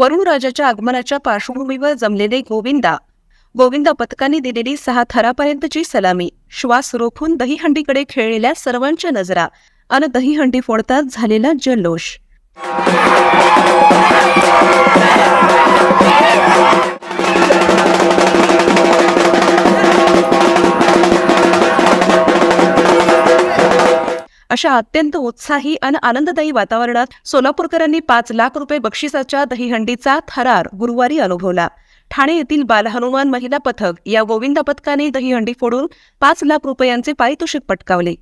वरुणराजाच्या आगमनाच्या पार्श्वभूमीवर जमलेले गोविंदा. गोविंदा पथकाने दिलेली सहा थरापर्यंतची सलामी श्वास रोखून दहीहंडीकडे खेळलेल्या सर्वांच्या नजरा अन दहीहंडी फोडताच झालेला जल्लोष. अशा अत्यंत उत्साही आणि आनंददायी वातावरणात सोलापूरकरांनी पाच लाख रुपये बक्षिसाच्या दहीहंडीचा थरार गुरुवारी अनुभवला. ठाणे येथील बालहनुमान महिला पथक या गोविंदा पथकाने दहीहंडी फोडून पाच लाख रुपयांचे पारितोषिक पटकावले.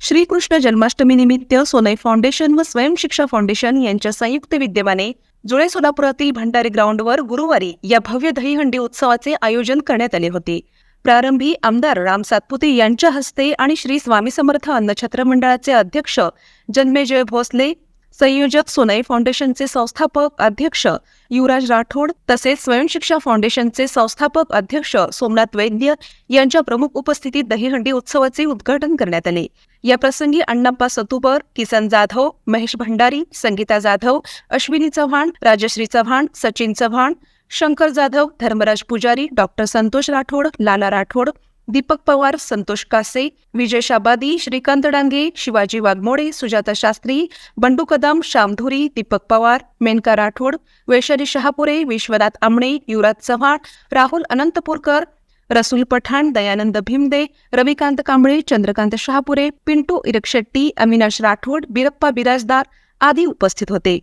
श्रीकृष्ण जन्माष्टमीनिमित्त सोनई फाउंडेशन व स्वयंशिक्षा फाउंडेशन यांच्या संयुक्त विद्यमाने जुळे सोलापुरातील भंडारी ग्राउंडवर गुरुवारी या भव्य दहीहंडी उत्सवाचे आयोजन करण्यात आले होते. प्रारंभी आमदार राम सातपुते यांच्या हस्ते आणि श्री स्वामी समर्थ अन्नछत्र मंडळाचे अध्यक्ष जन्मेजय भोसले संयोजक सोनाई फाउंडेशनचे संस्थापक अध्यक्ष युवराज राठोड तसेच स्वयंशिक्षा फाउंडेशनचे संस्थापक अध्यक्ष सोमनाथ वैद्य यांच्या प्रमुख उपस्थितीत दहीहंडी उत्सवाचे उद्घाटन करण्यात आले. या प्रसंगी अण्णाप्पा सतुपर किसन जाधव महेश भंडारी संगीता जाधव अश्विनी चव्हाण राजश्री चव्हाण सचिन चव्हाण शंकर जाधव धर्मराज पुजारी डॉक्टर संतोष राठोड लाला राठोड दीपक पवार संतोष कासे विजय शाबादी श्रीकांत डांगे शिवाजी वाघमोडे सुजाता शास्त्री बंडू कदम श्यामधुरी दीपक पवार मेनका राठोड वैशाली शहापुरे विश्वनाथ आमणे युवराज चव्हाण राहुल अनंतपूरकर रसूल पठाण दयानंद भीमदे रविकांत कांबळे चंद्रकांत शहापुरे पिंटू इरकशेट्टी अविनाश राठोड बिरप्पा बिराजदार आदी उपस्थित होते.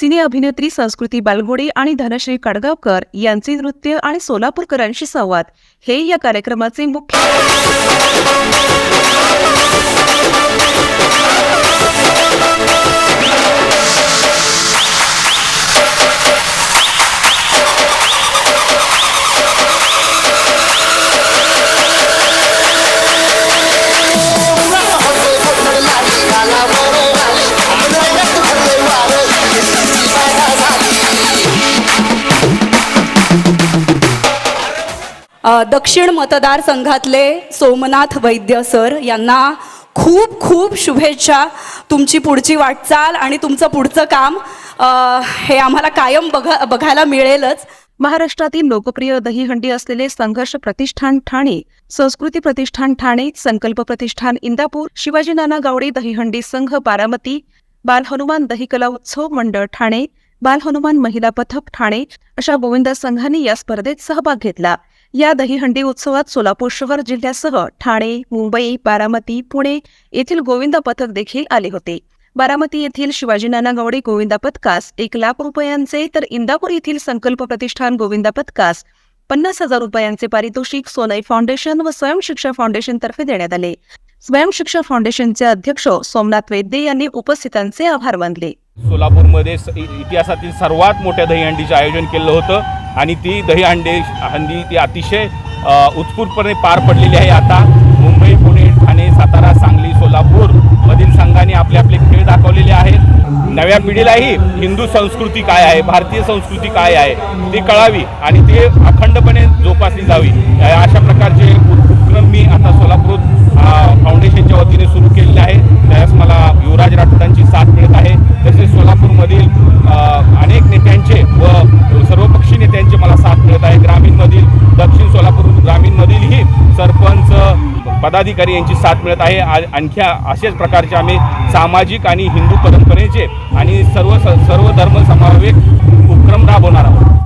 सिने अभिनेत्री संस्कृती बालगोडे आणि धनश्री कडगावकर यांचे नृत्य आणि सोलापूरकरांशी संवाद. हे या कार्यक्रमाचे मुख्य दक्षिण मतदारसंघातले सोमनाथ वैद्य सर यांना खूप खूप शुभेच्छा. तुमची पुढची वाटचाल आणि तुमचं पुढचं काम हे आम्हाला कायम बघा बघायला मिळेलच. महाराष्ट्रातील लोकप्रिय दहीहंडी असलेले संघर्ष प्रतिष्ठान ठाणे संस्कृती प्रतिष्ठान ठाणे संकल्प प्रतिष्ठान इंदापूर शिवाजी नाना गावडे दहीहंडी संघ बारामती बाल हनुमान दही कला उत्सव मंडळ ठाणे बाल हनुमान महिला पथक ठाणे अशा गोविंदा संघांनी या स्पर्धेत सहभाग घेतला. या दहीहंडी उत्सवात सोलापूर शहर जिल्ह्यासह ठाणे मुंबई बारामती पुणे येथील गोविंदा पथक देखील आले होते. बारामती येथील शिवाजी नाना गावडे गोविंदा पथकास एक लाख रुपयांचे तर इंदापूर येथील संकल्प प्रतिष्ठान गोविंदा पथकास पन्नास हजार रुपयांचे पारितोषिक सोनई फाउंडेशन व स्वयंशिक्षा फाउंडेशन तर्फे देण्यात आले. स्वयंशिक्षा फाउंडेशनचे अध्यक्ष सोमनाथ वैद्य यांनी उपस्थितांचे आभार मानले. सोलापूरमध्ये इतिहासातील सर्वात मोठ्या दहीहंडीचं आयोजन केलं होतं. आणि ती दहीहंडी हंडी ती अतिशय उत्स्फूर्तपणे पार पडलेली आहे आता. मुंबई पुणे ठाणे सातारा सांगली सोलापूर मधील संघांनी आपले आपले खेळ दाखवलेले आहेत. नव्या पिढीलाही हिंदू संस्कृती काय आहे भारतीय संस्कृती काय आहे ती कळावी आणि ते अखंडपणे जोपासली जावी. अशा प्रकारचे उपक्रम मी आता सोलापूर फाउंडेशनच्या वतीने सुरू केलेले आहे. त्यास मला युवराज राठोडांची साथ मिळत आहे. तसेच सोलापूरमधील अनेक नेत्यांचे व मधील दक्षिण सोलापूर ग्रामीणमधीलही सरपंच पदाधिकारी यांची साथ मिळत आहे. आ- आणखी असेच प्रकारचे आम्ही सामाजिक आणि हिंदू परंपरेचे आणि सर्व सर्व धर्म समावेश उपक्रम राबवणार आहोत.